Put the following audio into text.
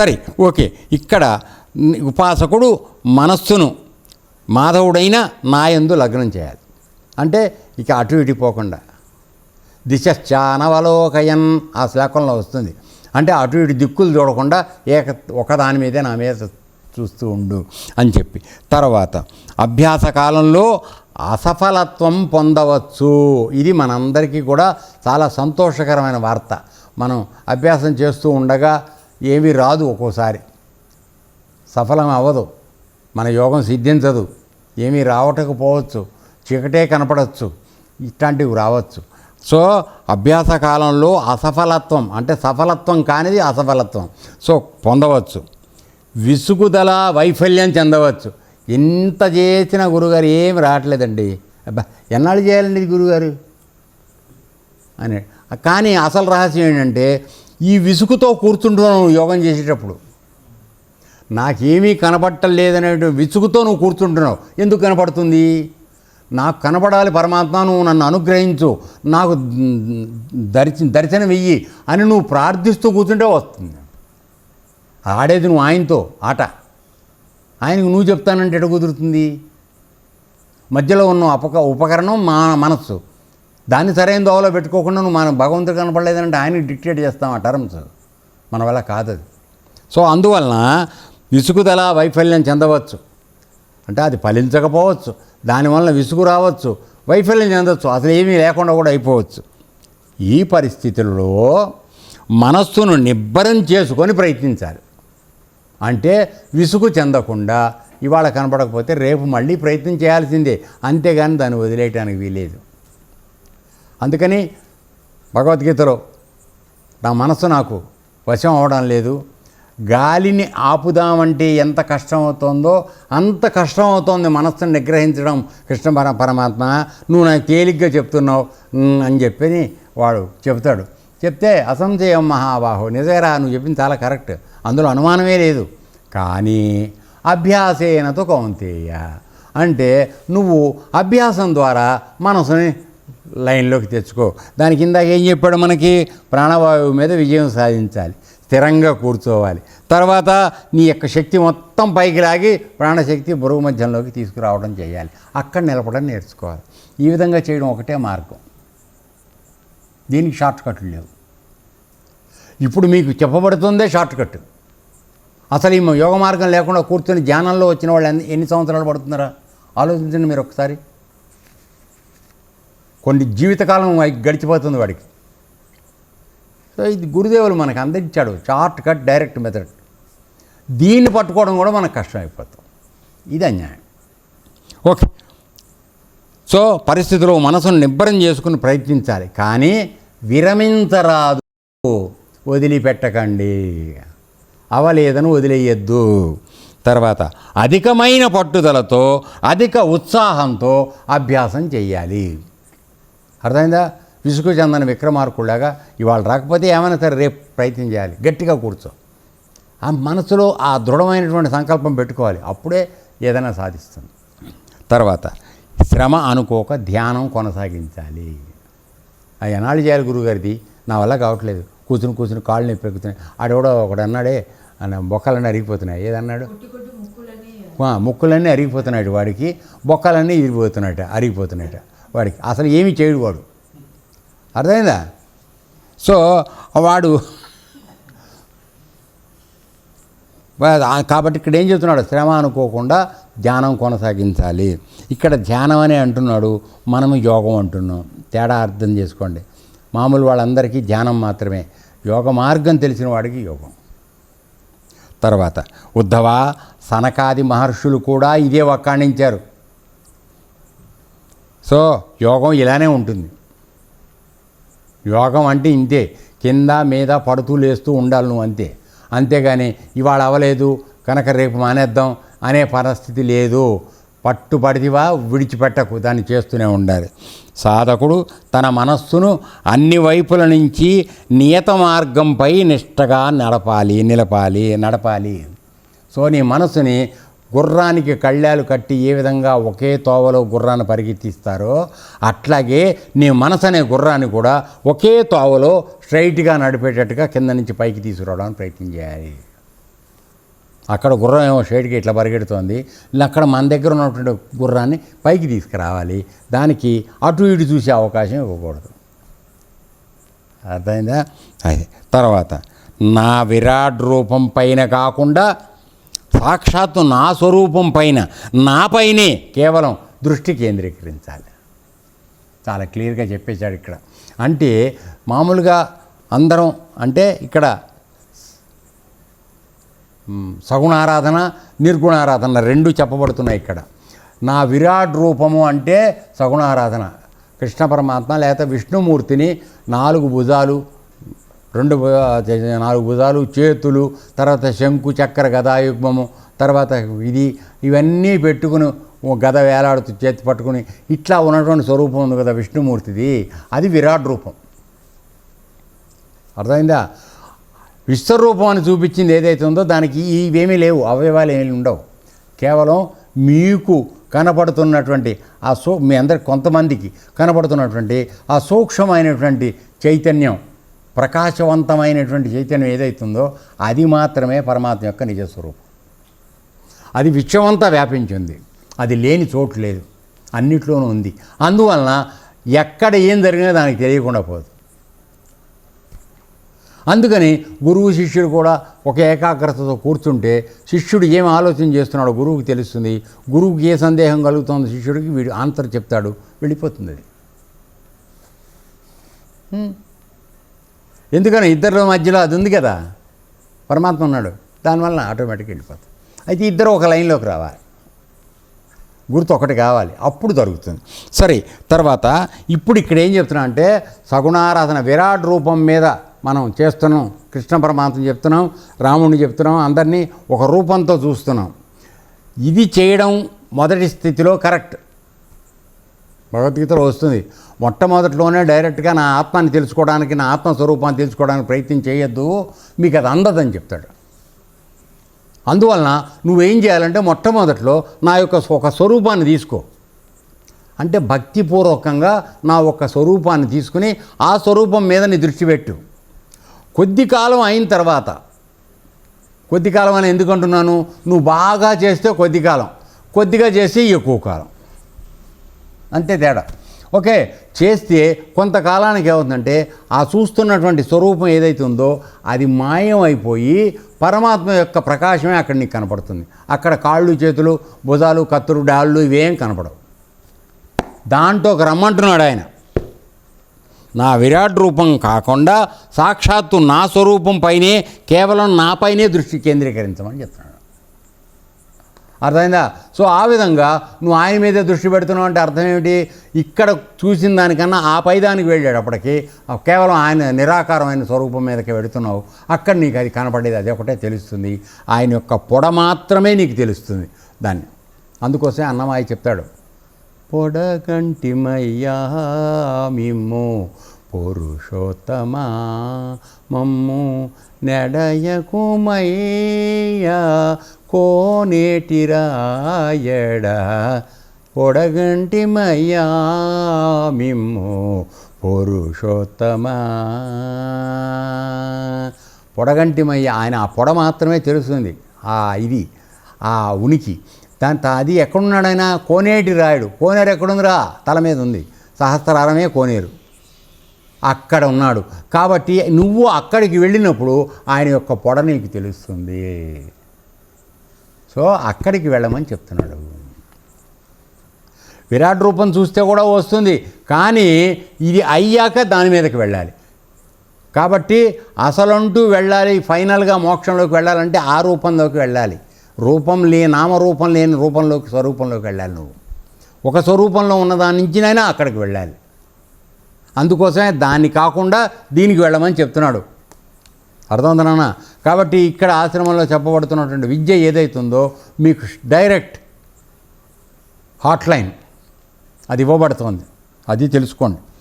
సరే ఓకే. ఇక్కడ ఉపాసకుడు మనస్సును మాధవుడైన నాయందు లగ్నం చేయాలి. అంటే ఇక అటు ఇటు పోకుండా. దిశానవలోకయన్ ఆ శ్లోకంలో వస్తుంది. అంటే అటు ఇటు దిక్కులు చూడకుండా ఏక ఒకదాని మీదే నా మీద చూస్తూ ఉండు అని చెప్పి. తర్వాత అభ్యాస కాలంలో అసఫలత్వం పొందవచ్చు. ఇది మనందరికీ కూడా చాలా సంతోషకరమైన వార్త. మనం అభ్యాసం చేస్తూ ఉండగా ఏమీ రాదు ఒక్కోసారి. సఫలం అవ్వదు. మన యోగం సిద్ధించదు. ఏమీ రావటకపోవచ్చు చీకటే కనపడవచ్చు ఇట్లాంటివి రావచ్చు. సో అభ్యాస కాలంలో అసఫలత్వం అంటే సఫలత్వం కానిది అసఫలత్వం. సో పొందవచ్చు. విసుగుదల వైఫల్యం చెందవచ్చు. ఎంత చేసిన గురుగారు ఏమి రావట్లేదండి. అబ్బా ఎన్నాళ్ళు చేయాలండి ఇది గురుగారు? అని. కానీ అసలు రహస్యం ఏంటంటే ఈ విసుగుతో కూర్చుంటున్నావు నువ్వు యోగం చేసేటప్పుడు నాకేమీ కనపట్టలేదనే విసుగుతో నువ్వు కూర్చుంటున్నావు. ఎందుకు కనపడుతుంది? నాకు కనపడాలి పరమాత్మ నువ్వు నన్ను అనుగ్రహించు. నాకు దర్శ దర్శనం ఇయ్యి అని నువ్వు ప్రార్థిస్తూ కూర్చుంటే వస్తుంది. ఆడేది నువ్వు ఆయనతో ఆట. ఆయనకు నువ్వు చెప్తానంటే ఎట కుదురుతుంది? మధ్యలో ఉన్న ఉపక ఉపకరణం మా మనస్సు. దాన్ని సరైన దోవలో పెట్టుకోకుండా నువ్వు మన భగవంతుడు కనపడలేదంటే ఆయనకి డిక్టేట్ చేస్తాం ఆ టర్మ్స్. మన వల్ల కాదు అది సో అందువలన విసుగుదల వైఫల్యం చెందవచ్చు. అంటే అది ఫలించకపోవచ్చు. దానివల్ల విసుగు రావచ్చు. వైఫల్యం చెందవచ్చు అసలు ఏమీ లేకుండా కూడా అయిపోవచ్చు. ఈ పరిస్థితుల్లో మనస్సును నిబ్బరం చేసుకొని ప్రయత్నించాలి. అంటే విసుగు చెందకుండా ఇవాళ కనపడకపోతే రేపు మళ్ళీ ప్రయత్నం చేయాల్సిందే. అంతేగాని దాన్ని వదిలేయటానికి వీలేదు అందుకని భగవద్గీతలో నా మనసు నాకు వశం అవడం లేదు. గాలిని ఆపుదామంటే ఎంత కష్టం అవుతుందో అంత కష్టం అవుతుంది మనస్సును నిగ్రహించడం కృష్ణ పర పరమాత్మ. నువ్వు నాకు తేలిగ్గా చెప్తున్నావు అని చెప్పని వాడు చెప్తాడు చెప్తే అసంశయం మహాబాహు. నిజేరా నువ్వు చెప్పింది చాలా కరెక్ట్. అందులో అనుమానమే లేదు. కానీ అభ్యాసేనతో కౌంతేయ. అంటే నువ్వు అభ్యాసం ద్వారా మనసుని లైన్లోకి తెచ్చుకో. దాని ఇందాక ఏం చెప్పాడు మనకి? ప్రాణవాయువు మీద విజయం సాధించాలి. స్థిరంగా కూర్చోవాలి. తర్వాత నీ యొక్క శక్తి మొత్తం పైకి లాగి ప్రాణశక్తి బరువు మధ్యంలోకి తీసుకురావడం చేయాలి. అక్కడ నిలబడడం నేర్చుకోవాలి. ఈ విధంగా చేయడం ఒకటే మార్గం. దీనికి షార్ట్ కట్లు లేవు. ఇప్పుడు మీకు చెప్పబడుతుందే షార్ట్ కట్ అసలు ఈ యోగ మార్గం లేకుండా కూర్చొని ధ్యానంలో వచ్చిన వాళ్ళు ఎన్ని సంవత్సరాలు పడుతున్నారా? ఆలోచించండి మీరు ఒకసారి. కొన్ని జీవితకాలం గడిచిపోతుంది వాడికి. సో ఇది గురుదేవులు మనకు అందించాడు షార్ట్ కట్ డైరెక్ట్ మెథడ్. దీన్ని పట్టుకోవడం కూడా మనకు కష్టం అయిపోతుంది ఇది అన్యాయం. ఓకే. సో పరిస్థితిలో మనసును నిబ్బరం చేసుకుని ప్రయత్నించాలి కానీ విరమించరాదు. వదిలిపెట్టకండి. అవలేదని వదిలేయద్దు. తర్వాత అధికమైన పట్టుదలతో అధిక ఉత్సాహంతో అభ్యాసం చేయాలి. అర్థమైందా? విసుగు చెందని విక్రమార్కుళ్ళగా ఇవాళ రాకపోతే ఏమైనా సరే రేపు ప్రయత్నం చేయాలి. గట్టిగా కూర్చో. ఆ మనసులో ఆ దృఢమైనటువంటి సంకల్పం పెట్టుకోవాలి. అప్పుడే ఏదైనా సాధిస్తుంది. తర్వాత శ్రమ అనుకోక ధ్యానం కొనసాగించాలి. ఆ ఎనాళ్ళు చేయాలి గురుగారిది నా వల్ల కావట్లేదు. కూర్చుని కూర్చుని కాళ్ళు నొప్పి ఎక్కుతున్నాయి. ఆడెవడో ఒకడు అన్నాడే అన్న బొక్కలన్నీ అరిగిపోతున్నాయి. ఏదన్నాడు ముక్కులన్నీ అరిగిపోతున్నాడు వాడికి. బొక్కలన్నీ ఇరిగిపోతున్నాయట అరిగిపోతున్నాయట. వాడికి. అసలు ఏమీ చేయడు వాడు. అర్థమైందా? సో వాడు కాబట్టి ఇక్కడ ఏం చెప్తున్నాడు? శ్రమ అనుకోకుండా ధ్యానం కొనసాగించాలి. ఇక్కడ ధ్యానం అనే అంటున్నాడు మనము యోగం అంటున్నాం. తేడా అర్థం చేసుకోండి. మామూలు వాళ్ళందరికీ ధ్యానం మాత్రమే. యోగ మార్గం తెలిసిన వాడికి యోగం. తర్వాత ఉద్ధవ సనకాది మహర్షులు కూడా ఇదే వక్కాణించారు. సో యోగం ఇలానే ఉంటుంది. యోగం అంటే ఇంతే. కింద మీద పడుతూ లేస్తూ ఉండాలి నువ్వు అంతే. అంతేగాని ఇవాళ అవ్వలేదు కనుక రేపు మానేద్దాం అనే పరిస్థితి లేదు. పట్టుబడిదివా విడిచిపెట్టకు దాన్ని చేస్తూనే ఉండాలి. సాధకుడు తన మనస్సును అన్ని వైపుల నుంచి నియత మార్గంపై నిష్టగా నడపాలి నిలపాలి నడపాలి. సో నీ మనస్సుని గుర్రానికి కళ్ళాలు కట్టి ఏ విధంగా ఒకే తోవలో గుర్రాన్ని పరిగెత్తిస్తారో అట్లాగే నీ మనసు అనే గుర్రాన్ని కూడా ఒకే తోవలో స్ట్రైట్గా నడిపేటట్టుగా కింద నుంచి పైకి తీసుకురావడానికి ప్రయత్నం చేయాలి. అక్కడ గుర్రం ఏమో షేడ్కి ఇట్లా పరిగెడుతోంది. అక్కడ మన దగ్గర ఉన్నటువంటి గుర్రాన్ని పైకి తీసుకురావాలి. దానికి అటు ఇటు చూసే అవకాశం ఇవ్వకూడదు. అర్థమైందా? అదే. తర్వాత నా విరాట్ రూపం పైన కాకుండా సాక్షాత్తు నా స్వరూపం పైన నాపైనే కేవలం దృష్టి కేంద్రీకరించాలి. చాలా క్లియర్గా చెప్పేశాడు ఇక్కడ. అంటే మామూలుగా అందరం అంటే ఇక్కడ సగుణారాధన నిర్గుణారాధన రెండు చెప్పబడుతున్నాయి ఇక్కడ. నా విరాట్ రూపము అంటే సగుణారాధన కృష్ణ పరమాత్మ లేక విష్ణుమూర్తిని నాలుగు భుజాలు రెండు నాలుగు భుజాలు చేతులు తర్వాత శంకు చక్ర గదాయుగ్మము తర్వాత ఇది ఇవన్నీ పెట్టుకుని ఓ గద వేలాడుతూ చేతి పట్టుకుని ఇట్లా ఉన్నటువంటి స్వరూపం ఉంది కదా విష్ణుమూర్తిది. అది విరాట్ రూపం. అర్థమైందా? విశ్వరూపం అని చూపించింది ఏదైతే ఉందో దానికి ఇవేమీ లేవు అవయవాలు ఏమీ ఉండవు. కేవలం మీకు కనపడుతున్నటువంటి ఆ సూ మీ అందరికి కొంతమందికి కనపడుతున్నటువంటి ఆ సూక్ష్మమైనటువంటి చైతన్యం ప్రకాశవంతమైనటువంటి చైతన్యం ఏదైతుందో అది మాత్రమే పరమాత్మ యొక్క నిజస్వరూపం అది విశ్వమంతా వ్యాపించింది. అది లేని చోటు లేదు. అన్నిట్లోనూ ఉంది. అందువలన ఎక్కడ ఏం జరిగినా దానికి తెలియకుండా పోదు. అందుకని గురువు శిష్యుడు కూడా ఒక ఏకాగ్రతతో కూర్చుంటే శిష్యుడు ఏం ఆలోచన చేస్తున్నాడో గురువుకి తెలుస్తుంది. గురువుకి ఏ సందేహం కలుగుతుందో శిష్యుడికి వీడు ఆన్సర్ చెప్తాడు. వెళ్ళిపోతుంది అది. ఎందుకని ఇద్దరి మధ్యలో అది ఉంది కదా? పరమాత్మ ఉన్నాడు. దానివల్ల ఆటోమేటిక్గా వెళ్ళిపోతుంది అయితే ఇద్దరు ఒక లైన్లోకి రావాలి. గుర్తు ఒకటి కావాలి. అప్పుడు దొరుకుతుంది సరే తర్వాత ఇప్పుడు ఇక్కడ ఏం చెప్తున్నా అంటే సగుణారాధన విరాట్ రూపం మీద మనం చేస్తున్నాం. కృష్ణ పరమాత్మ చెప్తున్నాం. రాముడిని చెప్తున్నాం. అందరినీ ఒక రూపంతో చూస్తున్నాం. ఇది చేయడం మొదటి స్థితిలో కరెక్ట్. భగవద్గీతలో వస్తుంది. మొట్టమొదటిలోనే డైరెక్ట్గా నా ఆత్మాన్ని తెలుసుకోవడానికి నా ఆత్మస్వరూపాన్ని తెలుసుకోవడానికి ప్రయత్నం చేయొద్దు. మీకు అది అందదని చెప్తాడు. అందువలన నువ్వేం చేయాలంటే మొట్టమొదట్లో నా యొక్క ఒక స్వరూపాన్ని తీసుకో. అంటే భక్తిపూర్వకంగా నా ఒక స్వరూపాన్ని తీసుకుని ఆ స్వరూపం మీద నీ దృష్టి పెట్టు. కొద్ది కాలం అయిన తర్వాత కొద్ది కాలం అని ఎందుకంటున్నాను నువ్వు బాగా చేస్తే కొద్ది కాలం కొద్దిగా చేస్తే ఎక్కువ కాలం. అంతే తేడా. ఓకే చేస్తే కొంతకాలానికి ఏమవుతుందంటే ఆ చూస్తున్నటువంటి స్వరూపం ఏదైతే ఉందో అది మాయం అయిపోయి పరమాత్మ యొక్క ప్రకాశమే అక్కడ నీకు కనపడుతుంది. అక్కడ కాళ్ళు చేతులు భుజాలు కత్తులు డాళ్ళు ఇవేం కనపడవు. ఒక రమ్మంటున్నాడు ఆయన. నా విరాట్ రూపం కాకుండా సాక్షాత్తు నా స్వరూపం పైనే కేవలం నాపైనే దృష్టి కేంద్రీకరించమని చెప్తున్నాడు. అర్థమైందా? సో ఆ విధంగా నువ్వు ఆయన మీదే దృష్టి పెడుతున్నావు అంటే అర్థం ఏమిటి? ఇక్కడ చూసిన దానికన్నా ఆ పైదానికి వెళ్ళాడు అప్పటికి. కేవలం ఆయన నిరాకారమైన స్వరూపం మీదకి పెడుతున్నావు అక్కడ నీకు అది కనపడేది అది ఒకటే తెలుస్తుంది. ఆయన యొక్క పొడ మాత్రమే నీకు తెలుస్తుంది దాన్ని. అందుకోసమే అన్నమాయ చెప్తాడు. పొడగంటిమయ్యా మిమ్ము పురుషోత్తమా మమ్ము నెడయకుమయ్యా కోనేటిరాయడ పొడగంటిమయ్యా మిమ్ము పురుషోత్తమా. పొడగంటిమయ్య ఆయన ఆ పొడ మాత్రమే తెలుస్తుంది ఆ ఇది ఆ ఉనికి. దాని త- అది ఎక్కడున్నాడైనా కోనేటి రాయుడు కోనేరు ఎక్కడుందిరా? తల మీద ఉంది. సహస్రారమే కోనేరు. అక్కడ ఉన్నాడు. కాబట్టి నువ్వు అక్కడికి వెళ్ళినప్పుడు ఆయన యొక్క పొడ నీకు తెలుస్తుంది. సో అక్కడికి వెళ్ళమని చెప్తున్నాడు. విరాట్ రూపం చూస్తే కూడా వస్తుంది కానీ ఇది అయ్యాక దాని మీదకి వెళ్ళాలి. కాబట్టి అసలంటూ వెళ్ళాలి ఫైనల్గా మోక్షంలోకి వెళ్ళాలంటే ఆ రూపంలోకి వెళ్ళాలి. రూపం లే నామరూపం లేని రూపంలోకి స్వరూపంలోకి వెళ్ళాలి నువ్వు. ఒక స్వరూపంలో ఉన్న దాని నుంచినైనా అక్కడికి వెళ్ళాలి. అందుకోసమే దాన్ని కాకుండా దీనికి వెళ్ళమని చెప్తున్నాడు. అర్థమవుతుందా కాబట్టి ఇక్కడ ఆశ్రమంలో చెప్పబడుతున్నటువంటి విద్య ఏదైతుందో మీకు డైరెక్ట్ హాట్లైన్ అది ఇవ్వబడుతోంది. అది తెలుసుకోండి.